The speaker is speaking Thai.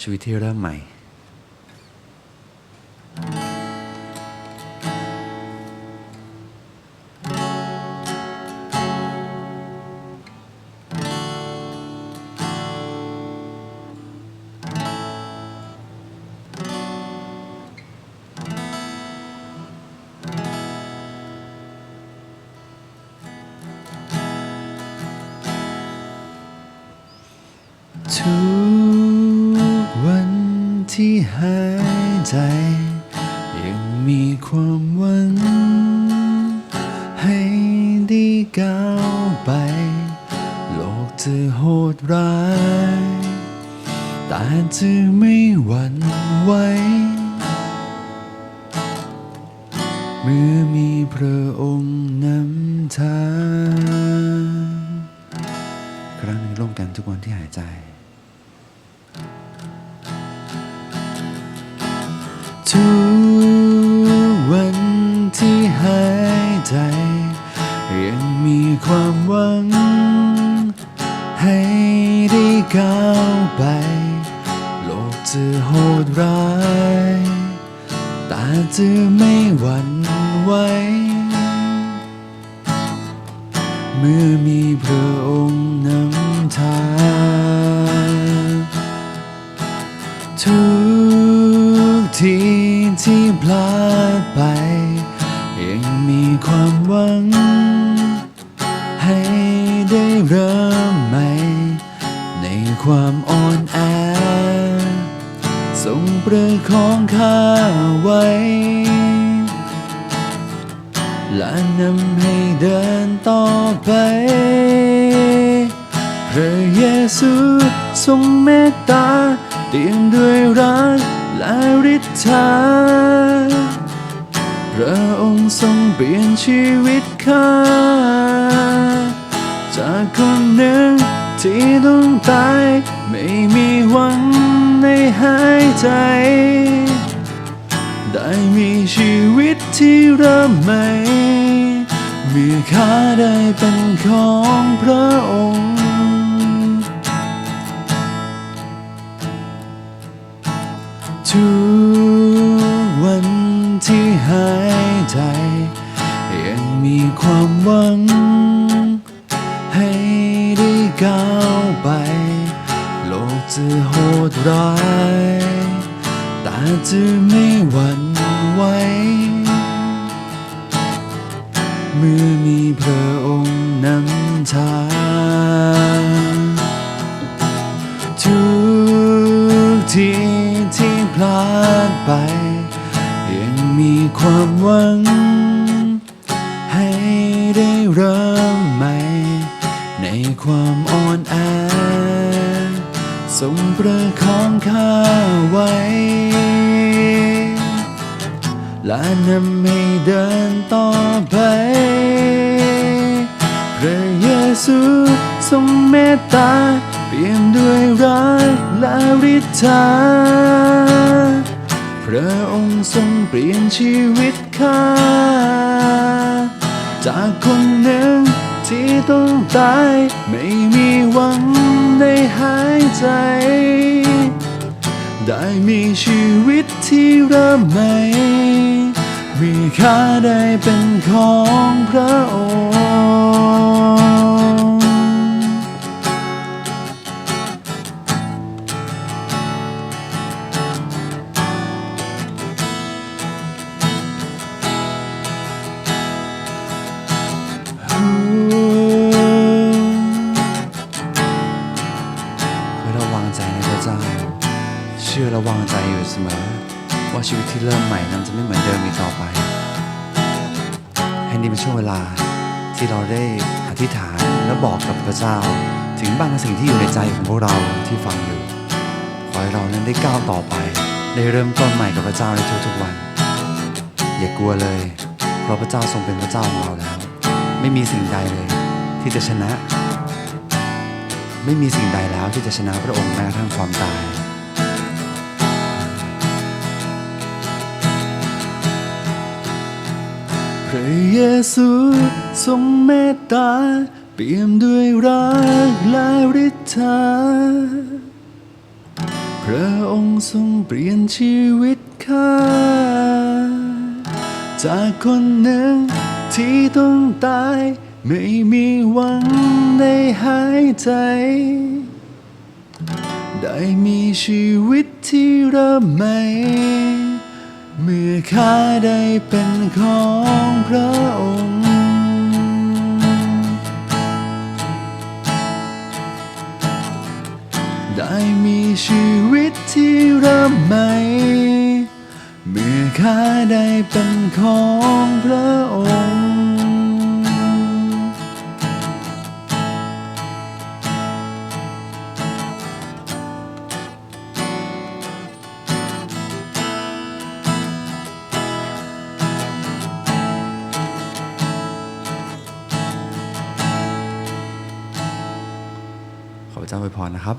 ชีวิตที่เริ่มใหม่ ที่หายใจ ยังมีความหวัง ให้ได้ก้าวไป โลกจะโหดร้าย แต่จะไม่หวั่นไหวเมื่อมีพระองค์นำทางครั้งหนึ่งร่วมกันทุกวันที่หายใจ ที่หายใจ ยังมีความหวัง ให้ได้ก้าวไป โลกจะโหดร้าย แต่จะไม่หวั่นไหวเมื่อมีพระองค์นำทางทุกทีที่พลาดไป ความหวัง ให้ได้เริ่มใหม่ ในความอ่อนแอทรงประคองข้าไว้ และนำให้เดินต่อไป พระเยซูทรงเมตตาเตียมด้วยรักและฤทธาพระองค์ ทรงเปลี่ยนชีวิตข้าจากคนหนึ่งที่ต้องตาย ไม่มีหวังในหายใจ ได้มีชีวิตที่เริ่มใหม่เมื่อข้าได้เป็นของพระองค์ทุกวันที่หาย ใจ ยังมีความหวัง ให้ได้ก้าวไป โลกจะโหดร้าย แต่จะไม่หวั่นไหวเมื่อมีพระองค์นำทางทุกทีที่พลาดไป ความหวัง ให้ได้เริ่มใหม่ ในความอ่อนแอทรงประคองข้าไว้ และนำให้เดินต่อไป พระเยซูทรงเมตตา เปี่ยมด้วยรักและฤทธา ระองค์ทรงเปลี่ยนชีวิตข้า จากคนหนึ่งที่ต้องตาย ไม่มีหวังในหายใจ ได้มีชีวิตที่เริ่มใหม่ มีค่าได้เป็นของพระองค์ ชื่อและวางใจอยู่เสมอ ว่าชีวิตที่เริ่มใหม่นั้นจะไม่เหมือนเดิมอีกต่อไปให้นี่เป็นช่วงเวลาที่เราได้อธิษฐานและบอกกับพระเจ้า ถึงบางสิ่งที่อยู่ในใจของพวกเราที่ฟังอยู่ขอให้เรานั้นได้ก้าวต่อไป ได้เริ่มต้นใหม่กับพระเจ้าในทุกๆวัน อย่ากลัวเลย เพราะพระเจ้าทรงเป็นพระเจ้าของเราแล้ว ไม่มีสิ่งใดเลยที่จะชนะ ไม่มีสิ่งใดแล้วที่จะชนะพระองค์แม้กระทั่งความตาย ยซูทรงเมตตา เปี่ยมด้วยรักและฤทธาพระองค์ทรงเปลี่ยนชีวิตข้า จากคนหนึ่งที่ต้องตาย ไม่มีหวังได้หายใจ ได้มีชีวิตที่เริ่มใหม่ เมื่อข้าได้เป็นของพระองค์ ได้มีชีวิตที่เริ่มใหม่ เมื่อข้าได้เป็นของพระองค์ พระเจ้าอวยพรนะครับ